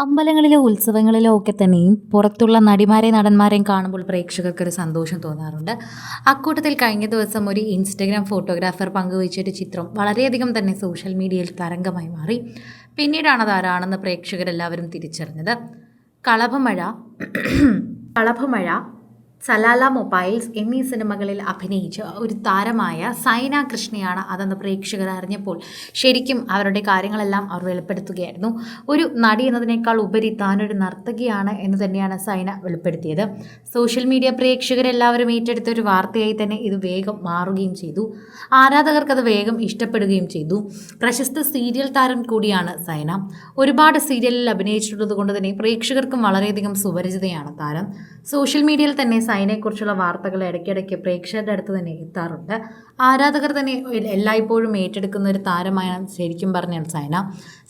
അമ്പലങ്ങളിലോ ഉത്സവങ്ങളിലോ ഒക്കെ തന്നെയും പുറത്തുള്ള നടിമാരെയും നടന്മാരെയും കാണുമ്പോൾ പ്രേക്ഷകർക്ക് ഒരു സന്തോഷം തോന്നാറുണ്ട്. അക്കൂട്ടത്തിൽ കഴിഞ്ഞ ദിവസം ഒരു ഇൻസ്റ്റഗ്രാം ഫോട്ടോഗ്രാഫർ പങ്കുവച്ചൊരു ചിത്രം വളരെയധികം തന്നെ സോഷ്യൽ മീഡിയയിൽ തരംഗമായി മാറി. പിന്നീടാണ് അതാരാണെന്ന് പ്രേക്ഷകരെല്ലാവരും തിരിച്ചറിഞ്ഞത്. കളഭമഴ കളഭമഴ സലാല മൊബൈൽസ് എന്നീ സിനിമകളിൽ അഭിനയിച്ച ഒരു താരമായ സൈന കൃഷ്ണയാണ് അതെന്ന് പ്രേക്ഷകർ അറിഞ്ഞപ്പോൾ ശരിക്കും അവരുടെ കാര്യങ്ങളെല്ലാം അവർ വെളിപ്പെടുത്തുകയായിരുന്നു. ഒരു നടി എന്നതിനേക്കാൾ ഉപരി താനൊരു നർത്തകിയാണ് എന്ന് തന്നെയാണ് സൈന വെളിപ്പെടുത്തിയത്. സോഷ്യൽ മീഡിയ പ്രേക്ഷകരെല്ലാവരും ഏറ്റെടുത്ത ഒരു വാർത്തയായി തന്നെ ഇത് വേഗം മാറുകയും ചെയ്തു. ആരാധകർക്ക് അത് വേഗം ഇഷ്ടപ്പെടുകയും ചെയ്തു. പ്രശസ്ത സീരിയൽ താരം കൂടിയാണ് സൈന. ഒരുപാട് സീരിയലിൽ അഭിനയിച്ചിട്ടുള്ളത് കൊണ്ട് തന്നെ പ്രേക്ഷകർക്കും വളരെയധികം സുപരിചിതയാണ് താരം. സോഷ്യൽ മീഡിയയിൽ തന്നെ സൈനയെക്കുറിച്ചുള്ള വാർത്തകൾ ഇടയ്ക്കിടയ്ക്ക് പ്രേക്ഷകരുടെ അടുത്ത് തന്നെ എത്താറുണ്ട്. ആരാധകർ തന്നെ എല്ലായ്പ്പോഴും ഏറ്റെടുക്കുന്ന ഒരു താരമാണ് ശരിക്കും പറഞ്ഞാൽ സൈന.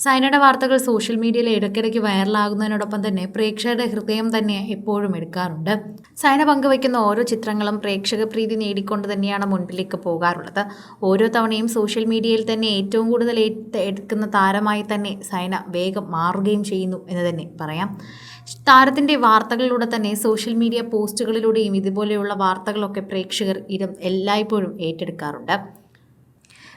സൈനയുടെ വാർത്തകൾ സോഷ്യൽ മീഡിയയിൽ ഇടയ്ക്കിടയ്ക്ക് വൈറലാകുന്നതിനോടൊപ്പം തന്നെ പ്രേക്ഷകരുടെ ഹൃദയം തന്നെ എപ്പോഴും എടുക്കാറുണ്ട്. സൈന പങ്കുവയ്ക്കുന്ന ഓരോ ചിത്രങ്ങളും പ്രേക്ഷക പ്രീതി നേടിക്കൊണ്ട് തന്നെയാണ് മുൻപിലേക്ക് പോകാറുള്ളത്. ഓരോ തവണയും സോഷ്യൽ മീഡിയയിൽ തന്നെ ഏറ്റവും കൂടുതൽ എടുക്കുന്ന താരമായി തന്നെ സൈന വേഗം മാറുകയും ചെയ്യുന്നു എന്ന് തന്നെ പറയാം. താരത്തിന്റെ വാർത്തകളിലൂടെ തന്നെ സോഷ്യൽ മീഡിയ പോസ്റ്റുകളിലൂടെയും ഇതുപോലെയുള്ള വാർത്തകളൊക്കെ പ്രേക്ഷകർ ഇരം എല്ലായ്പ്പോഴും ഏറ്റെടുക്കാറുണ്ട്.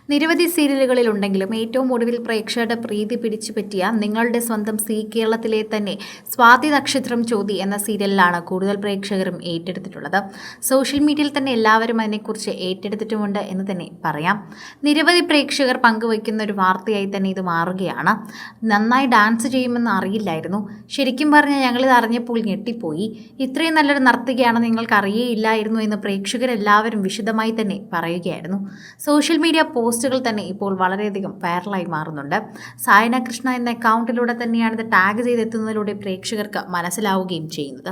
നിരവധി സീരിയലുകളിലുണ്ടെങ്കിലും ഏറ്റവും ഒടുവിൽ പ്രേക്ഷകരുടെ പ്രീതി പിടിച്ചു പറ്റിയ നിങ്ങളുടെ സ്വന്തം സി കേരളത്തിലെ തന്നെ സ്വാതി നക്ഷത്രം ചോതി എന്ന സീരിയലിലാണ് കൂടുതൽ പ്രേക്ഷകരും ഏറ്റെടുത്തിട്ടുള്ളത്. സോഷ്യൽ മീഡിയയിൽ തന്നെ എല്ലാവരും അതിനെക്കുറിച്ച് ഏറ്റെടുത്തിട്ടുമുണ്ട് എന്ന് തന്നെ പറയാം. നിരവധി പ്രേക്ഷകർ പങ്കുവയ്ക്കുന്ന ഒരു വാർത്തയായി തന്നെ ഇത് മാറുകയാണ്. നന്നായി ഡാൻസ് ചെയ്യുമെന്ന് അറിയില്ലായിരുന്നു. ശരിക്കും പറഞ്ഞാൽ ഞങ്ങളിത് അറിഞ്ഞപ്പോൾ ഞെട്ടിപ്പോയി. ഇത്രയും നല്ലൊരു നർത്തകിയാണ് നിങ്ങൾക്ക് അറിയേയില്ലായിരുന്നു എന്ന് പ്രേക്ഷകരെല്ലാവരും വിശദമായി തന്നെ പറയുകയായിരുന്നു. സോഷ്യൽ മീഡിയ പോസ്റ്റുകൾ തന്നെ ഇപ്പോൾ വളരെയധികം വൈറലായി മാറുന്നുണ്ട്. സായന കൃഷ്ണ എന്ന അക്കൗണ്ടിലൂടെ തന്നെയാണ് ഇത് ടാഗ് ചെയ്തെത്തുന്നതിലൂടെ പ്രേക്ഷകർക്ക് മനസ്സിലാവുകയും ചെയ്യുന്നത്.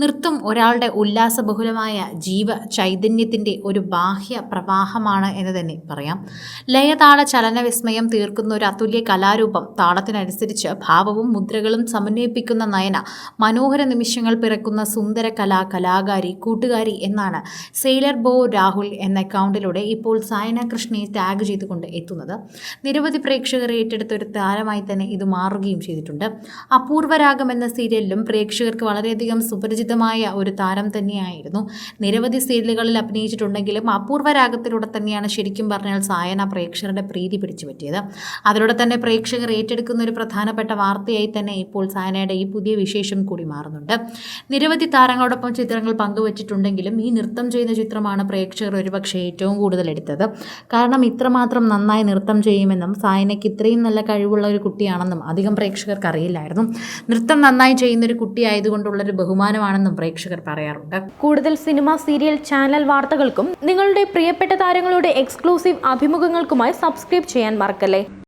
നൃത്തം ഒരാളുടെ ഉല്ലാസബഹുലമായ ജീവ ചൈതന്യത്തിന്റെ ഒരു ബാഹ്യ പ്രവാഹമാണ് എന്ന് തന്നെ പറയാം. ലയതാള ചലന വിസ്മയം തീർക്കുന്ന ഒരു അതുല്യ കലാരൂപം താളത്തിനനുസരിച്ച് ഭാവവും മുദ്രകളും സമന്വയിപ്പിക്കുന്ന നയന മനോഹര നിമിഷങ്ങൾ പിറക്കുന്ന സുന്ദര കലാ കലാകാരി കൂട്ടുകാരി എന്നാണ് സെയിലർ ബോ രാഹുൽ എന്ന അക്കൗണ്ടിലൂടെ ഇപ്പോൾ സായന കൃഷ്ണയെ ടാഗ് ചെയ്തുകൊണ്ട് എത്തുന്നത്. നിരവധി പ്രേക്ഷകർ ഏറ്റെടുത്ത ഒരു താരമായി തന്നെ ഇത് മാറുകയും ചെയ്തിട്ടുണ്ട്. അപൂർവരാഗം എന്ന സീരിയലിലും പ്രേക്ഷകർക്ക് വളരെയധികം സുപരിചിതമായ ഒരു താരം തന്നെയായിരുന്നു. നിരവധി സീരിയലുകളിൽ അഭിനയിച്ചിട്ടുണ്ടെങ്കിലും അപൂർവരാഗത്തിലൂടെ തന്നെയാണ് ശരിക്കും പറഞ്ഞാൽ സായന പ്രേക്ഷകരുടെ പ്രീതി പിടിച്ചു പറ്റിയത്. അതിലൂടെ തന്നെ പ്രേക്ഷകർ ഏറ്റെടുക്കുന്ന ഒരു പ്രധാനപ്പെട്ട വാർത്തയായി തന്നെ ഇപ്പോൾ സായനയുടെ ഈ പുതിയ വിശേഷം കൂടി മാറുന്നുണ്ട്. നിരവധി താരങ്ങളോടൊപ്പം ചിത്രങ്ങൾ പങ്കുവച്ചിട്ടുണ്ടെങ്കിലും ഈ നൃത്തം ചെയ്യുന്ന ചിത്രമാണ് പ്രേക്ഷകർ ഒരുപക്ഷെ ഏറ്റവും കൂടുതൽ എടുത്തത്. കാരണം ഇത്രമാത്രം നന്നായി നൃത്തം ചെയ്യുമെന്നും സായനയ്ക്ക് ഇത്രയും നല്ല കഴിവുള്ള ഒരു കുട്ടിയാണെന്നും അധികം പ്രേക്ഷകർക്ക് അറിയില്ലായിരുന്നു നൃത്തം നന്നായി ചെയ്യുന്ന ഒരു കുട്ടിയായതുകൊണ്ടുള്ളൊരു ബഹുമാനമാണെന്നും പ്രേക്ഷകർ പറയാറുണ്ട്. കൂടുതൽ സിനിമ സീരിയൽ ചാനൽ വാർത്തകൾക്കും നിങ്ങളുടെ പ്രിയപ്പെട്ട താരങ്ങളുടെ എക്സ്ക്ലൂസീവ് അഭിമുഖങ്ങൾക്കുമായി സബ്സ്ക്രൈബ് ചെയ്യാൻ മറക്കല്ലേ?